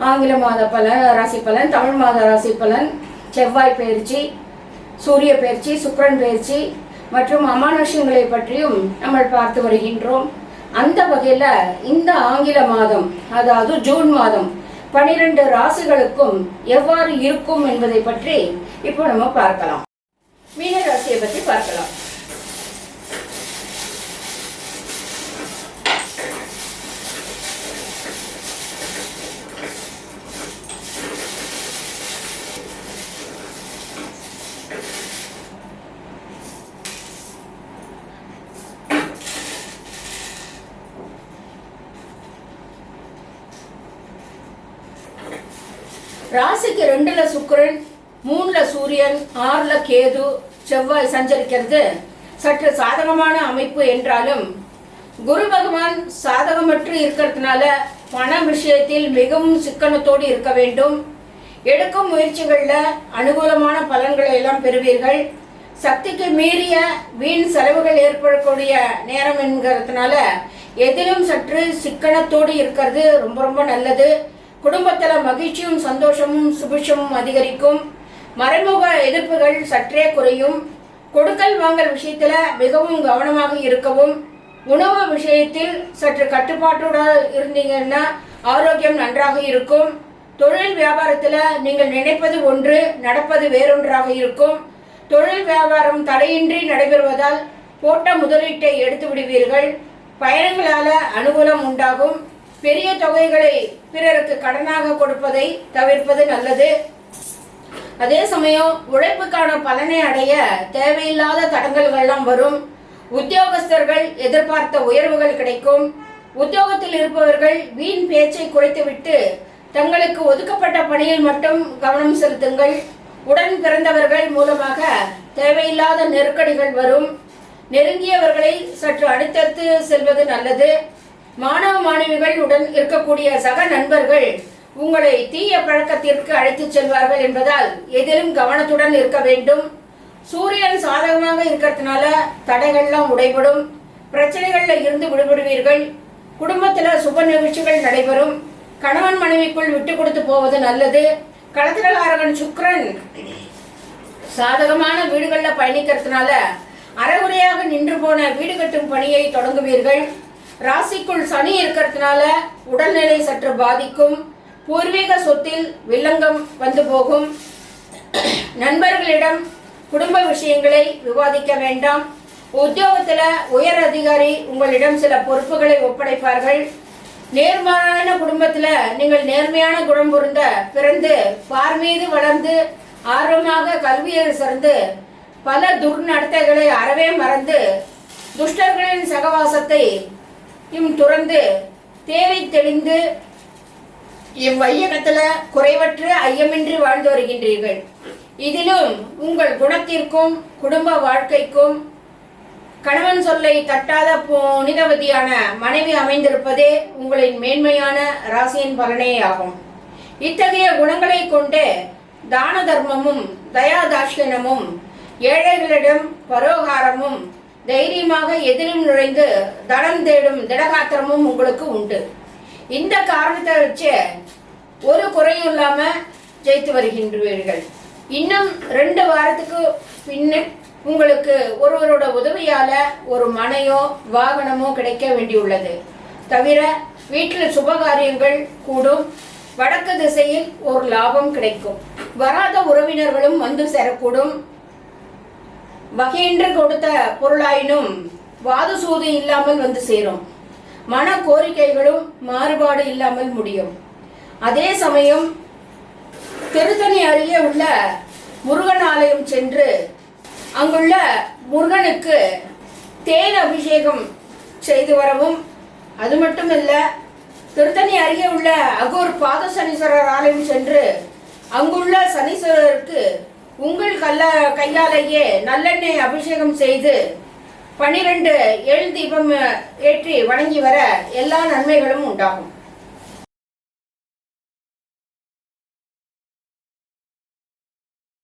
ஆங்கில மாத பலன் ராசி பலன் தமிழ் மாத ராசி பலன் செவ்வாய் பயிற்சி சூரிய பயிற்சி சுக்கிரன் பயிற்சி மற்றும் அமானுஷங்களை பற்றியும் நம்ம பார்த்து வருகின்றோம். அந்த வகையில் இந்த ஆங்கில மாதம் அதாவது ஜூன் மாதம் பனிரெண்டு ராசிகளுக்கும் எவ்வாறு இருக்கும் என்பதை பற்றி இப்போ நம்ம பார்க்கலாம். மீன ராசியை பற்றி பார்க்கலாம். ராசிக்கு ரெண்டுல சுக்கிரன் மூணுல சூரியன் ஆறுல கேது செவ்வாய் சஞ்சரிக்கிறது. சற்று சாதகமான அமைப்பு என்றாலும் குரு பகவான் சாதகமற்று இருக்கிறதுனால பண விஷயத்தில் மிகவும் சிக்கனத்தோடு இருக்க வேண்டும். எடுக்கும் முயற்சிகளில் அனுகூலமான பலன்களை எல்லாம் பெறுவீர்கள். சக்திக்கு மீறிய வீண் செலவுகள் ஏற்படக்கூடிய நேரம் என்கிறதுனால எதிலும் சற்று சிக்கனத்தோடு இருக்கிறது ரொம்ப ரொம்ப நல்லது. குடும்பத்தில் மகிழ்ச்சியும் சந்தோஷமும் சுபிஷமும் அதிகரிக்கும். மறைமுக எதிர்ப்புகள் சற்றே குறையும். கொடுக்கல் வாங்கல் விஷயத்தில் மிகவும் கவனமாக இருக்கவும். உணவு விஷயத்தில் சற்று கட்டுப்பாட்டுடன் இருந்தீங்கன்னா ஆரோக்கியம் நன்றாக இருக்கும். தொழில் வியாபாரத்தில் நீங்கள் நினைப்பது ஒன்று நடப்பது வேறொன்றாக இருக்கும். தொழில் வியாபாரம் தடையின்றி நடைபெறுவதால் போட்ட முதலீட்டை எடுத்து விடுவீர்கள் பயணங்களால் அனுகூலம் உண்டாகும். பெரிய தொகைகளை பிறருக்கு கடனாக கொடுப்பதை தவிர்ப்பது நல்லது. அதே சமயம் உழைப்புக்கான பலனை அடைய தேவையில்லாத தடங்கல்கள்லாம் வரும். உத்தியோகஸ்தர்கள் எதிர்பார்த்த உயர்வுகள் கிடைக்கும். உத்தியோகத்தில் இருப்பவர்கள் வீண் பேச்சை குறைத்துவிட்டு தங்களுக்கு ஒதுக்கப்பட்ட பணியில் மட்டும் கவனம் செலுத்துங்கள். உடன் பிறந்தவர்கள் மூலமாக தேவையில்லாத நெருக்கடிகள் வரும். நெருங்கியவர்களை சற்று அடுத்தடுத்து செல்வது நல்லது. மாணவ மாணவிகளுடன் இருக்கக்கூடிய சக நண்பர்கள் உங்களை தீய பழக்கத்திற்கு அழைத்துச் செல்வார்கள் என்பதால் எதிலும் கவனத்துடன் இருக்க வேண்டும். சூரியன் சாதகமாக இருக்கிறதுனால தடைகள்லாம் உடைபடும். பிரச்சனைகள்ல இருந்து விடுபடுவீர்கள். குடும்பத்துல சுப நிகழ்ச்சிகள் நடைபெறும். கணவன் மனைவிக்குள் விட்டு கொடுத்து போவது நல்லது. களத்திரகாரகன் சுக்கிரன் சாதகமான வீடுகளில் பயணிக்கிறதுனால அறகுறையாக நின்று போன வீடு கட்டும் பணியை தொடங்குவீர்கள். ராசிக்குள் சனி இருக்கிறதுனால உடல்நிலை சற்று பாதிக்கும். பூர்வீக சொத்தில் வில்லங்கம் வந்து போகும். நண்பர்களிடம் குடும்ப விஷயங்களை விவாதிக்க வேண்டாம். உத்தியோகத்தில் உயர் அதிகாரி உங்களிடம் சில பொறுப்புகளை ஒப்படைப்பார்கள். நேர்மையான குடும்பத்தில் நீங்கள் நேர்மையான குணம் பொருந்த பிறந்து பார் மீது வளர்ந்து ஆர்வமாக கல்வியில் சிறந்து பல துர்நடத்தைகளை அறவே மறந்து துஷ்டர்களின் சகவாசத்தை இம் துறந்து தேவை தெளிந்து இவ்வையகத்துல குறைவற்று ஐயமின்றி வாழ்ந்து வருகின்றீர்கள். இதிலும் உங்கள் குணத்திற்கும் குடும்ப வாழ்க்கைக்கும் கணவன் சொல்லை தட்டாத புனிதவதியான மனைவி அமைந்திருப்பதே உங்களின் மேன்மையான ராசியின் பலனே ஆகும். இத்தகைய குணங்களை கொண்டு தான தர்மமும் தயாதாட்சியனமும் ஏழைகளிடம் பரோகாரமும் தைரியமாக எதிலும் நுழைந்து தனம் தேடும் திடகாத்திரமும் உங்களுக்கு உண்டு. இந்த காரணத்தை வச்சு ஒரு குறையும் இல்லாம ஜெயித்து வருகின்றீர்கள். இன்னும் ரெண்டு வாரத்துக்கு பின்ன உங்களுக்கு ஒருவரோட உதவியால ஒரு மனையோ வாகனமோ கிடைக்க வேண்டியுள்ளது. தவிர வீட்டில் சுபகாரியங்கள் கூடும். வடக்கு திசையில் ஒரு லாபம் கிடைக்கும். வராத உறவினர்களும் வந்து சேரக்கூடும். வகையின்று கொடுத்த பொருளாயினும் வாது சூது இல்லாமல் வந்து சேரும். மன கோரிக்கைகளும் மாறுபாடு இல்லாமல் முடியும். அதே சமயம் திருத்தணி அருகே உள்ள முருகன் ஆலயம் சென்று அங்குள்ள முருகனுக்கு தேன் அபிஷேகம் செய்து வரவும். அது மட்டுமல்ல திருத்தணி அருகே உள்ள அகூர் பாதசனீஸ்வரர் ஆலயம் சென்று அங்குள்ள சனீஸ்வரருக்கு உங்கள் கல்ல கையாலேயே நல்லெண்ணெய் அபிஷேகம் செய்து பன்னிரண்டு எள் தீபம் ஏற்றி வணங்கி வர எல்லா நன்மைகளும் உண்டாகும்.